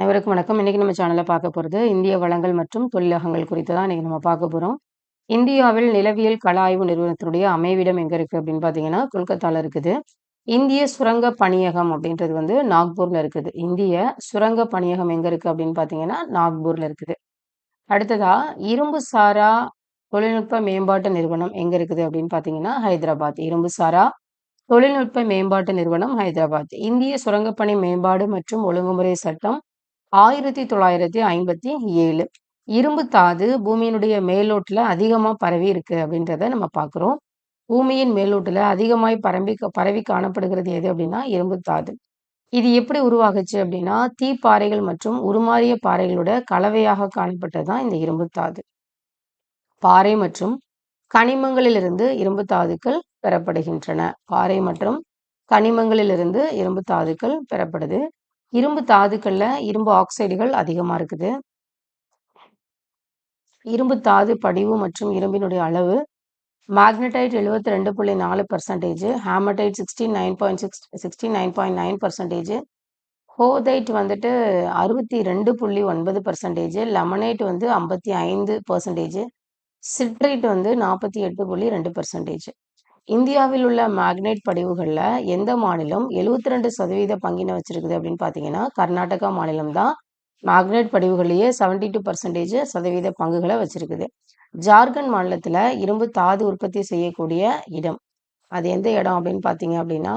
அனைவருக்கும் வணக்கம். இன்னைக்கு நம்ம சேனலில் பார்க்க போகிறது இந்திய வளங்கள் மற்றும் தொழிலகங்கள் குறித்து தான் இன்றைக்கி நம்ம பார்க்க போகிறோம் இந்தியாவில் நிலவியல் கள ஆய்வு நிறுவனத்தினுடைய அமைவிடம் எங்கே இருக்குது அப்படின்னு பார்த்தீங்கன்னா, கொல்கத்தால இருக்குது. இந்திய சுரங்க பணியகம் அப்படின்றது வந்து நாக்பூர்ல இருக்குது. இந்திய சுரங்க பணியகம் எங்க இருக்கு அப்படின்னு பார்த்தீங்கன்னா, நாக்பூர்ல இருக்குது. அடுத்ததா, இரும்பு சாரா தொழில்நுட்ப மேம்பாட்டு நிறுவனம் எங்க இருக்குது அப்படின்னு பார்த்தீங்கன்னா, ஹைதராபாத். இரும்பு சாரா தொழில்நுட்ப மேம்பாட்டு நிறுவனம் ஹைதராபாத். இந்திய சுரங்கப்பணி மேம்பாடு மற்றும் ஒழுங்குமுறை சட்டம் 1957. இரும்பு தாது பூமியினுடைய மேலோட்டில் அதிகமாக பரவி இருக்கு அப்படின்றத நம்ம பார்க்குறோம் பூமியின் மேலோட்டில் அதிகமாய் பரம்பி பரவி காணப்படுகிறது எது அப்படின்னா, இரும்பு தாது. இது எப்படி உருவாகுச்சு அப்படின்னா, தீப்பாறைகள் மற்றும் உருமாறிய பாறைகளோட கலவையாக காணப்பட்டது தான் இந்த இரும்பு தாது. பாறை மற்றும் கனிமங்களிலிருந்து இரும்பு தாதுக்கள் பெறப்படுகின்றன. பாறை மற்றும் கனிமங்களிலிருந்து இரும்பு தாதுக்கள் பெறப்படுது. இரும்பு தாதுக்களில் இரும்பு ஆக்சைடுகள் அதிகமாக இருக்குது. இரும்பு தாது படிவு மற்றும் இரும்பினுடைய அளவு மேக்னடைட் எழுபத்தி ரெண்டு புள்ளி நாலு percentage hematite sixty nine point six sixty nine point nine percentage goethite வந்துட்டு அறுபத்தி ரெண்டு புள்ளி ஒன்பது பர்சன்டேஜ் லெமனைட் வந்து ஐம்பத்தி ஐந்து பர்சன்டேஜ் சிட்ரேட் வந்து நாற்பத்தி எட்டு புள்ளி ரெண்டு பர்சன்டேஜ் இந்தியாவில் உள்ள மேக்னைட் படிவுகளில் எந்த மாநிலம் 72% பங்கினை வச்சிருக்குது அப்படின்னு பார்த்தீங்கன்னா, கர்நாடகா மாநிலம் தான் மேக்னைட் படிவுகள்லயே 72% சதவீத பங்குகளை வச்சிருக்குது. ஜார்க்கண்ட் மாநிலத்தில் இரும்பு தாது உற்பத்தி செய்யக்கூடிய இடம். அது எந்த இடம் அப்படின்னு பார்த்தீங்க அப்படின்னா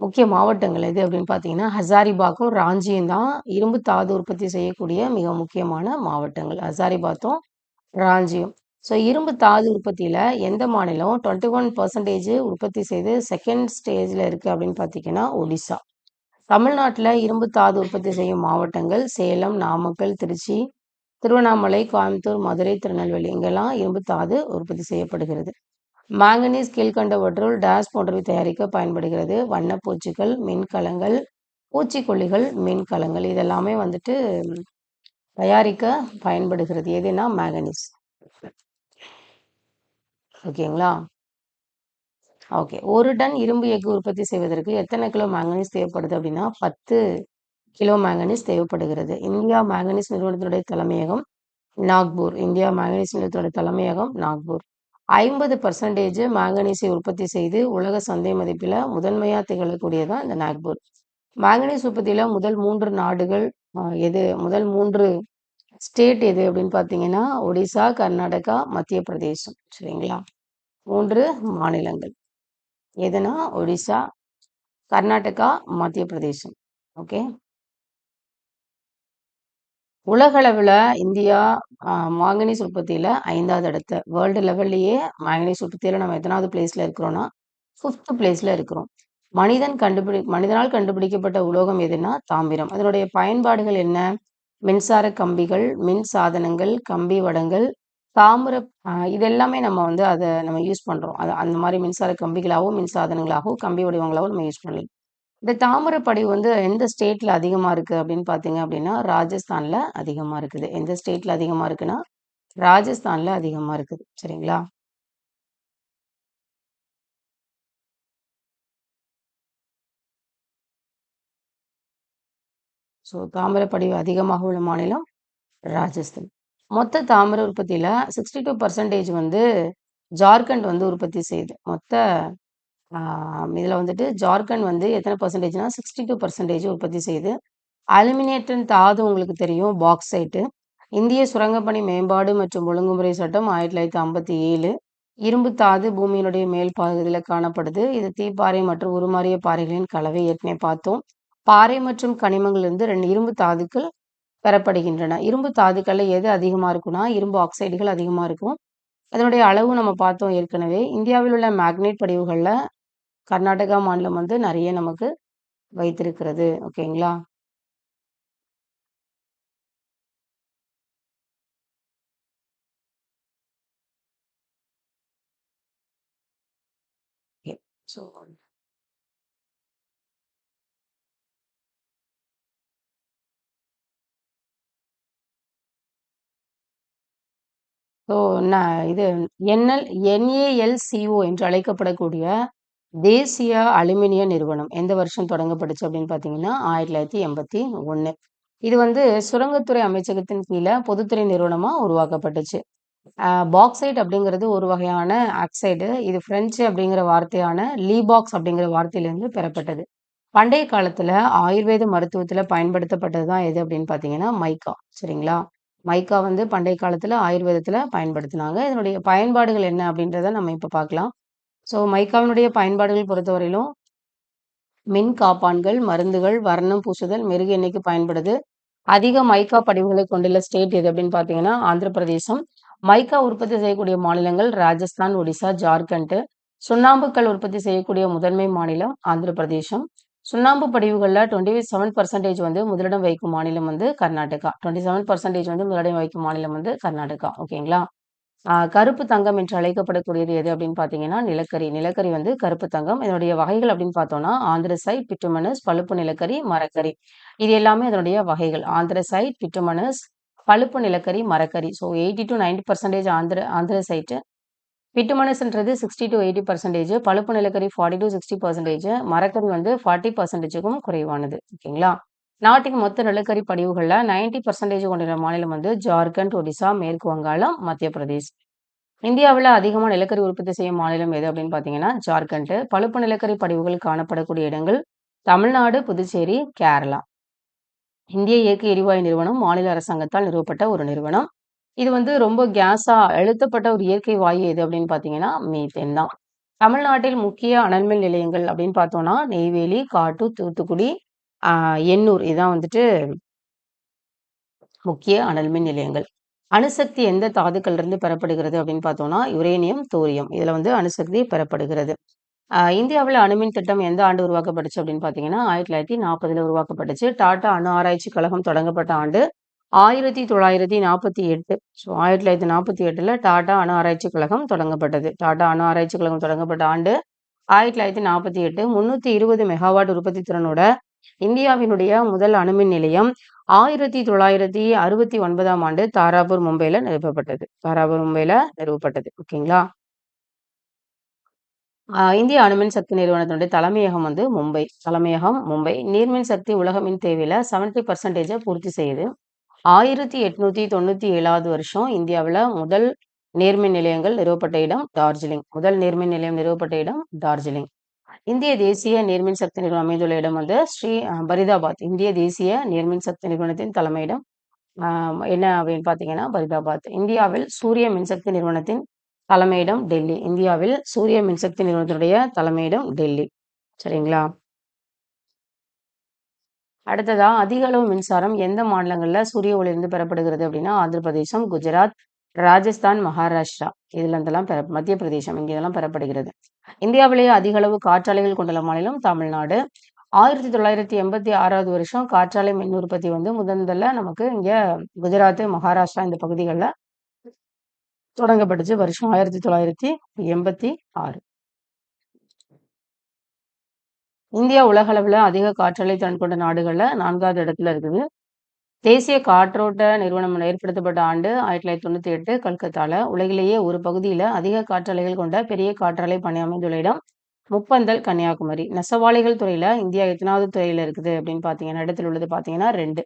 முக்கிய மாவட்டங்கள் எது அப்படின்னு பார்த்தீங்கன்னா, ஹசாரிபாக்கும், ராஞ்சியும் தான் இரும்பு தாது உற்பத்தி செய்யக்கூடிய மிக முக்கியமான மாவட்டங்கள். ஹசாரிபாத்தும், ராஞ்சியும். ஸோ இரும்பு தாது உற்பத்தியில் எந்த மாநிலம் 21% உற்பத்தி செய்து செகண்ட் ஸ்டேஜில் இருக்குது அப்படின்னு பார்த்தீங்கன்னா, ஒடிசா. தமிழ்நாட்டில் இரும்பு தாது உற்பத்தி செய்யும் மாவட்டங்கள் சேலம், நாமக்கல், திருச்சி, திருவண்ணாமலை, கோயம்புத்தூர், மதுரை, திருநெல்வேலி இங்கெல்லாம் இரும்பு தாது உற்பத்தி செய்யப்படுகிறது. மாங்கனீஸ் கீழ்கண்டவற்றுள் டேஸ் போன்றவை தயாரிக்க பயன்படுகிறது. வண்ணப்பூச்சிகள் மின்கலங்கள், பூச்சிக்கொல்லிகள், மின்கலங்கள் இதெல்லாமே வந்துட்டு தயாரிக்க பயன்படுகிறது. எதுனா மேங்கனீஸ் ஓகேங்களா? ஓகே. ஒரு டன் இரும்பு எஃகு உற்பத்தி செய்வதற்கு எத்தனை கிலோ மாங்கனீஸ் தேவைப்படுது அப்படின்னா, 10 கிலோ மாங்கனீஸ் தேவைப்படுகிறது. இந்தியா மாங்கனீஸ் நிறுவனத்தினுடைய தலைமையகம் நாக்பூர். இந்தியா மாங்கனீஸ் நிறுவனத்தினுடைய தலைமையகம் நாக்பூர். 50% மாங்கனீஸை உற்பத்தி செய்து உலக சந்தை மதிப்பில முதன்மையாக திகழக்கூடியதான் இந்த நாக்பூர். மாங்கனீஸ் உற்பத்தியில முதல் மூன்று நாடுகள் எது? முதல் மூன்று ஸ்டேட் எது அப்படின்னு பார்த்தீங்கன்னா, ஒடிசா, கர்நாடகா, மத்திய பிரதேசம். சரிங்களா? மூன்று மாநிலங்கள். எதுனா ஒடிசா, கர்நாடகா, மத்திய பிரதேசம். ஓகே. உலகளவுல இந்தியா மாங்கனீஸ் உற்பத்தியில ஐந்தாவது இடத்த வேர்ல்டு லெவல்லயே மாங்கனீஸ் உற்பத்தியில் நம்ம எத்தனாவது பிளேஸ்ல இருக்கிறோம்னா, ஃபிஃப்த் பிளேஸ்ல இருக்கிறோம். மனிதன் கண்டுபிடி மனிதனால் கண்டுபிடிக்கப்பட்ட உலோகம் எதுன்னா தாமிரம். அதனுடைய பயன்பாடுகள் என்ன? மின்சார கம்பிகள், மின் சாதனங்கள், கம்பி வடங்கள், தாமிர இதெல்லாமே இது எல்லாமே நம்ம வந்து அதை நம்ம யூஸ் பண்ணுறோம் அது அந்த மாதிரி மின்சார கம்பிகளாகவும், மின் சாதனங்களாகவும், கம்பி வடிவங்களாகவும் நம்ம யூஸ் பண்ணலாம். இந்த தாமிரப்படி படிவு வந்து எந்த ஸ்டேட்ல அதிகமாக இருக்கு அப்படின்னு பார்த்தீங்க அப்படின்னா, ராஜஸ்தான்ல அதிகமாக இருக்குது. எந்த ஸ்டேட்ல அதிகமாக இருக்குன்னா, ராஜஸ்தான்ல அதிகமாக இருக்குது. சரிங்களா? ஸோ தாமிர படிவு அதிகமாக உள்ள மாநிலம் ராஜஸ்தான். மொத்த தாமிர உற்பத்தியில 62% வந்து ஜார்க்கண்ட் வந்து உற்பத்தி செய்யுது. மொத்த இதில் வந்துட்டு ஜார்க்கண்ட் வந்து எத்தனை பர்சன்டேஜ்னால் சிக்ஸ்டி டூ பர்சன்டேஜ் உற்பத்தி செய்யுது. அலுமினேட்டன் தாது உங்களுக்கு தெரியும் பாக்ஸைட்டு இந்திய சுரங்கப்பணி மேம்பாடு மற்றும் ஒழுங்குமுறை சட்டம் 1957. இரும்பு தாது பூமியினுடைய மேல் பகுதியில் காணப்படுது. இது தீப்பாறை மற்றும் உருமாறிய பாறைகளின் கலவை ஏற்கனவே பார்த்தோம். பாறை மற்றும் கனிமங்களிலிருந்து ரெண்டு இரும்பு தாதுக்கள் பெறப்படுகின்றன. இரும்பு தாதுக்களில் எது அதிகமா இருக்குன்னா, இரும்பு ஆக்சைடுகள் அதிகமா இருக்கும். அதனுடைய அளவு நம்ம பார்த்தோம் ஏற்கனவே. இந்தியாவில் உள்ள மேக்னைட் படிவுகள்ல கர்நாடகா மாநிலம் வந்து நிறைய நமக்கு வைத்திருக்கிறது. ஓகேங்களா? ஸோ ஸோ நான் இது என்எல் என்ஏஎல்சிஓ என்று அழைக்கப்படக்கூடிய தேசிய அலுமினிய நிறுவனம் எந்த வருஷம் தொடங்கப்பட்டுச்சு அப்படின்னு பார்த்தீங்கன்னா ஆயிரத்தி தொள்ளாயிரத்தி எண்பத்தி ஒன்று இது வந்து சுரங்கத்துறை அமைச்சகத்தின் கீழே பொதுத்துறை நிறுவனமாக உருவாக்கப்பட்டுச்சு. பாக்சைட் அப்படிங்கிறது ஒரு வகையான ஆக்சைடு. இது பிரெஞ்சு அப்படிங்கிற வார்த்தையான லீபாக்ஸ் அப்படிங்கிற வார்த்தையிலேருந்து பெறப்பட்டது. பண்டைய காலத்தில் ஆயுர்வேத மருத்துவத்தில் பயன்படுத்தப்பட்டது தான் எது அப்படின்னு பார்த்தீங்கன்னா மைக்கா. சரிங்களா? மைக்கா வந்து பண்டைய காலத்துல ஆயுர்வேதத்துல பயன்படுத்தினாங்க. இதனுடைய பயன்பாடுகள் என்ன அப்படின்றத நம்ம இப்ப பார்க்கலாம் ஸோ மைக்காவினுடைய பயன்பாடுகள் பொறுத்தவரையிலும் மின் காப்பான்கள் மருந்துகள் வர்ணம் பூசுதல் மெருகு எண்ணெய்க்கு பயன்படுது. அதிக மைக்கா படிவுகளை கொண்டுள்ள ஸ்டேட் எது அப்படின்னு பார்த்தீங்கன்னா ஆந்திர பிரதேசம் மைக்கா உற்பத்தி செய்யக்கூடிய மாநிலங்கள் ராஜஸ்தான் ஒடிசா ஜார்க்கண்ட். சுண்ணாம்புக்கல் உற்பத்தி செய்யக்கூடிய முதன்மை மாநிலம் ஆந்திர பிரதேசம் சுண்ணாம்பு படிவுகளில் டுவெண்ட்டி செவன் பர்சன்டேஜ் வந்து முதலிடம் வைக்கும் மாநிலம் வந்து கர்நாடகா. டுவெண்ட்டி செவன் பர்சன்டேஜ் வந்து முதலிடம் வைக்கும் மாநிலம் வந்து கர்நாடகா. ஓகேங்களா? கருப்பு தங்கம் என்று அழைக்கப்படக்கூடியது எது அப்படின்னு பார்த்தீங்கன்னா நிலக்கரி. நிலக்கரி வந்து கருப்பு தங்கம். இதனுடைய வகைகள் அப்படின்னு பார்த்தோம்னா ஆந்திரசைட் பிட்டுமனஸ் பழுப்பு நிலக்கரி மரக்கரி இது எல்லாமே அதனுடைய வகைகள். ஆந்திரசைட் பிட்டுமனஸ் பழுப்பு நிலக்கரி மரக்கரி so eighty to ninety percentage Andhra anthracite பிட்டுமனஸ்ன்றது சிக்ஸ்டி டு எயிட்டி பர்சன்டேஜ் பழுப்பு நிலக்கரி ஃபார்ட்டி டு சிக்ஸ்டி பர்சன்டேஜ் மரக்கறி வந்து ஃபார்ட்டி பர்சன்டேஜுக்கும் குறைவானது. ஓகேங்களா? நாட்டின் மொத்த நிலக்கரி படிவுகளில் நைன்டி பர்சன்டேஜ் கொண்டுள்ள மாநிலம் வந்து ஜார்க்கண்ட் ஒடிசா மேற்கு வங்காளம் மத்திய பிரதேஷ் இந்தியாவில் அதிகமாக நிலக்கரி உற்பத்தி செய்யும் மாநிலம் எது அப்படின்னு பார்த்தீங்கன்னா ஜார்க்கண்ட். பழுப்பு நிலக்கரி படிவுகள் காணப்படக்கூடிய இடங்கள் தமிழ்நாடு புதுச்சேரி கேரளா. இந்திய இயற்கை எரிவாயு நிறுவனம் மாநில அரசாங்கத்தால் நிறுவப்பட்ட ஒரு நிறுவனம். இது வந்து ரொம்ப கேஸா அழுத்தப்பட்ட ஒரு இயற்கை வாயு எது அப்படின்னு பார்த்தீங்கன்னா மீத்தேன் தான். தமிழ்நாட்டில் முக்கிய அனல்மின் நிலையங்கள் அப்படின்னு பார்த்தோம்னா நெய்வேலி காட்டூர் தூத்துக்குடி ஆஹ் எண்ணூர் இதான் வந்துட்டு முக்கிய அனல்மின் நிலையங்கள். அணுசக்தி எந்த தாதுக்கள் இருந்து பெறப்படுகிறது அப்படின்னு பார்த்தோம்னா யுரேனியம் தோரியம். இதுல வந்து அணுசக்தி பெறப்படுகிறது. ஆஹ் இந்தியாவில் அணுமின் திட்டம் எந்த ஆண்டு உருவாக்கப்பட்டுச்சு அப்படின்னு பார்த்தீங்கன்னா ஆயிரத்தி தொள்ளாயிரத்தி நாற்பதுல உருவாக்கப்பட்டுச்சு. டாடா அணு ஆராய்ச்சி கழகம் தொடங்கப்பட்ட ஆண்டு ஆயிரத்தி தொள்ளாயிரத்தி நாற்பத்தி எட்டு. ஸோ ஆயிரத்தி தொள்ளாயிரத்தி நாற்பத்தி எட்டுல டாடா அணு ஆராய்ச்சி கழகம் தொடங்கப்பட்டது. டாடா அணு ஆராய்ச்சி கழகம் தொடங்கப்பட்ட ஆண்டு ஆயிரத்தி தொள்ளாயிரத்தி நாற்பத்தி எட்டு. முன்னூத்தி இருபது மெகாவாட் உற்பத்தி திறனோட இந்தியாவினுடைய முதல் அணுமின் நிலையம் ஆயிரத்தி தொள்ளாயிரத்தி அறுபத்தி ஒன்பதாம் ஆண்டு தாராபூர் மும்பைல நிறுவப்பட்டது. தாராபூர் மும்பையில் நிறுவப்பட்டது. ஓகேங்களா? இந்திய அணுமின் சக்தி நிறுவனத்தினுடைய தலைமையகம் வந்து மும்பை. தலைமையகம் மும்பை. நீர்மின் சக்தி உலக மின் தேவையில செவன்டி பர்சன்டேஜை பூர்த்தி செய்யுது. ஆயிரத்தி எட்நூத்தி தொண்ணூத்தி ஏழாவது வருஷம் இந்தியாவில் முதல் நேர்மின் நிலையங்கள் நிறுவப்பட்ட இடம் டார்ஜிலிங். முதல் நீர்மின் நிலையம் நிறுவப்பட்ட இடம் டார்ஜிலிங். இந்திய தேசிய நீர்மின் சக்தி நிறுவனம் அமைந்துள்ள இடம் வந்து ஸ்ரீ பரிதாபாத். இந்திய தேசிய நீர்மின் சக்தி நிறுவனத்தின் தலைமையிடம் ஆஹ், என்ன அப்படின்னு பார்த்தீங்கன்னா பரிதாபாத். இந்தியாவில் சூரிய மின்சக்தி நிறுவனத்தின் தலைமையிடம் டெல்லி. இந்தியாவில் சூரிய மின்சக்தி நிறுவனத்தினுடைய தலைமையிடம் டெல்லி. சரிங்களா? அடுத்ததா அதிக அளவு மின்சாரம் எந்த மாநிலங்களில் சூரிய ஒளியிலிருந்து பெறப்படுகிறது அப்படின்னா ஆந்திர பிரதேசம் குஜராத் ராஜஸ்தான் மகாராஷ்டிரா. இதுல இருந்தெல்லாம் பெற மத்திய பிரதேசம் இங்க இதெல்லாம் பெறப்படுகிறது. இந்தியாவிலேயே அதிக அளவு காற்றாலைகள் கொண்டுள்ள மாநிலம் தமிழ்நாடு. ஆயிரத்தி தொள்ளாயிரத்தி எண்பத்தி ஆறாவது வருஷம் காற்றாலை மின் உற்பத்தி வந்து முதன் முதல்ல நமக்கு இங்க குஜராத் மகாராஷ்டிரா இந்த பகுதிகளில் தொடங்கப்பட்டுச்சு. வருஷம் ஆயிரத்தி தொள்ளாயிரத்தி எண்பத்தி ஆறு இந்தியா உலகளவில் அதிக காற்றாலை திறன் கொண்ட நாடுகளில் நான்காவது இடத்துல இருக்குது. தேசிய காற்றோட்ட நிறுவனம் ஏற்படுத்தப்பட்ட ஆண்டு ஆயிரத்தி தொள்ளாயிரத்தி தொண்ணூத்தி எட்டு கல்கத்தால உலகிலேயே ஒரு பகுதியில அதிக காற்றாலைகள் கொண்ட பெரிய காற்றாலை பணி அமைந்துள்ள இடம் முப்பந்தல் கன்னியாகுமரி. நெசவாளிகள் துறையில இந்தியா எத்தனாவது துறையில் இருக்குது அப்படின்னு பார்த்தீங்கன்னா இடத்துல உள்ளது பார்த்தீங்கன்னா ரெண்டு.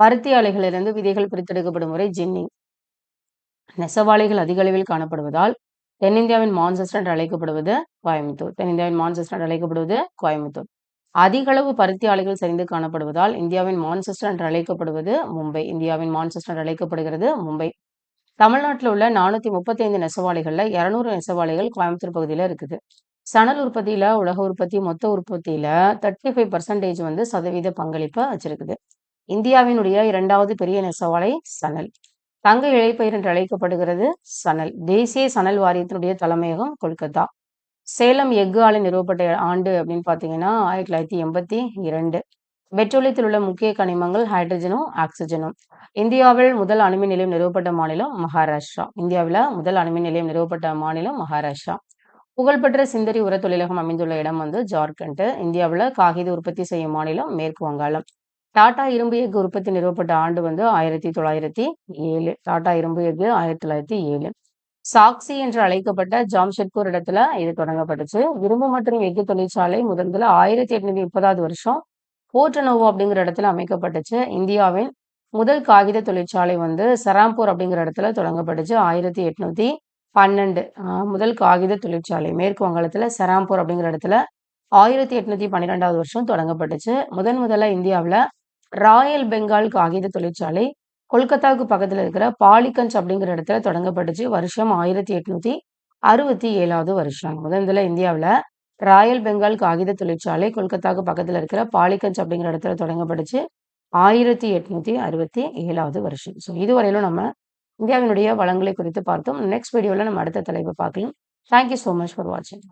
பருத்தி ஆலைகளிலிருந்து விதைகள் பிரித்தெடுக்கப்படும் முறை ஜின்னிங் நெசவாளிகள் அதிக அளவில் காணப்படுவதால் தென்னிந்தியாவின் மான்செஸ்டர் என்று அழைக்கப்படுவது கோயம்புத்தூர். தென்னிந்தியாவின் மான்செஸ்டர் என்று அழைக்கப்படுவது கோயம்புத்தூர். அதிக அளவு பருத்தி ஆலைகள் சரிந்து காணப்படுவதால் இந்தியாவின் மான்செஸ்டர் என்று அழைக்கப்படுவது மும்பை. இந்தியாவின் மான்செஸ்டர் என்று அழைக்கப்படுகிறது மும்பை. தமிழ்நாட்டில் உள்ள நானூத்தி முப்பத்தி ஐந்து நெசவாளிகள்ல இருநூறு நெசவாளிகள் கோயம்புத்தூர் பகுதியில இருக்குது. சணல் உற்பத்தியில உலக உற்பத்தி மொத்த உற்பத்தியில தேர்ட்டி ஃபைவ் பர்சன்டேஜ் வந்து சதவீத பங்களிப்பை வச்சிருக்குது. இந்தியாவினுடைய இரண்டாவது பெரிய நெசவாலை சணல். தங்க இழைப்பயிர் என்று அழைக்கப்படுகிறது சணல். தேசிய சணல் வாரியத்தினுடைய தலைமையகம் கொல்கத்தா. சேலம் எஃகு ஆலை நிறுவப்பட்ட ஆண்டு அப்படின்னு பார்த்தீங்கன்னா ஆயிரத்தி தொள்ளாயிரத்தி எண்பத்தி இரண்டு. பெட்ரோலியத்தில் உள்ள முக்கிய கனிமங்கள் ஹைட்ரஜனும் ஆக்சிஜனும். இந்தியாவில் முதல் அணுமின் நிலையம் நிறுவப்பட்ட மாநிலம் மகாராஷ்டிரா. இந்தியாவில் முதல் அணுமின் நிலையம் நிறுவப்பட்ட மாநிலம் மகாராஷ்டிரா. புகழ்பெற்ற சிந்தரி உர தொழிலகம் அமைந்துள்ள இடம் வந்து ஜார்க்கண்ட். இந்தியாவில் காகித உற்பத்தி செய்யும் மாநிலம் மேற்கு வங்காளம். டாடா இரும்பு எஃகு உற்பத்தி நிறுவப்பட்ட ஆண்டு வந்து ஆயிரத்தி தொள்ளாயிரத்தி ஏழு. டாடா இரும்பு எஃகு ஆயிரத்தி தொள்ளாயிரத்தி ஏழு. சாக்சி என்று அழைக்கப்பட்ட ஜாம்ஷெட்பூர் இடத்துல இது தொடங்கப்பட்டுச்சு. இரும்பு மற்றும் எஃகு தொழிற்சாலை முதல் முதல்ல ஆயிரத்தி எட்நூத்தி முப்பதாவது வருஷம் போர்ட்டனோவோ அப்படிங்கிற இடத்துல அமைக்கப்பட்டுச்சு. இந்தியாவின் முதல் காகித தொழிற்சாலை வந்து சராம்பூர் அப்படிங்கிற இடத்துல தொடங்கப்பட்டுச்சு. ஆயிரத்தி எட்நூத்தி பன்னெண்டு. முதல் காகித தொழிற்சாலை மேற்கு வங்காளத்துல சராம்பூர் அப்படிங்கிற இடத்துல ஆயிரத்தி எட்நூத்தி பன்னிரெண்டாவது வருஷம் தொடங்கப்பட்டுச்சு. முதன் முதல்ல இந்தியாவில் ராயல் பெங்கால் காகித தொழிற்சாலை கொல்கத்தாவுக்கு பக்கத்தில் இருக்கிற பாலிகஞ்ச் அப்படிங்கிற இடத்துல தொடங்கப்பட்டுச்சு. வருஷம் ஆயிரத்தி எட்நூத்தி அறுபத்தி ஏழாவது வருஷம். முதன் முதல்ல இந்தியாவில் ராயல் பெங்கால் காகித தொழிற்சாலை கொல்கத்தாவுக்கு பக்கத்தில் இருக்கிற பாலிகஞ்ச் அப்படிங்கிற இடத்துல தொடங்கப்பட்டுச்சு. ஆயிரத்தி எட்நூத்தி அறுபத்தி ஏழாவது வருஷம். ஸோ இதுவரையிலும் நம்ம இந்தியாவினுடைய வளங்களை குறித்து பார்த்தோம். நெக்ஸ்ட் வீடியோவில் நம்ம அடுத்த தலைப்பை பார்க்கலாம். தேங்க்யூ ஸோ மச் ஃபார் வாட்சிங்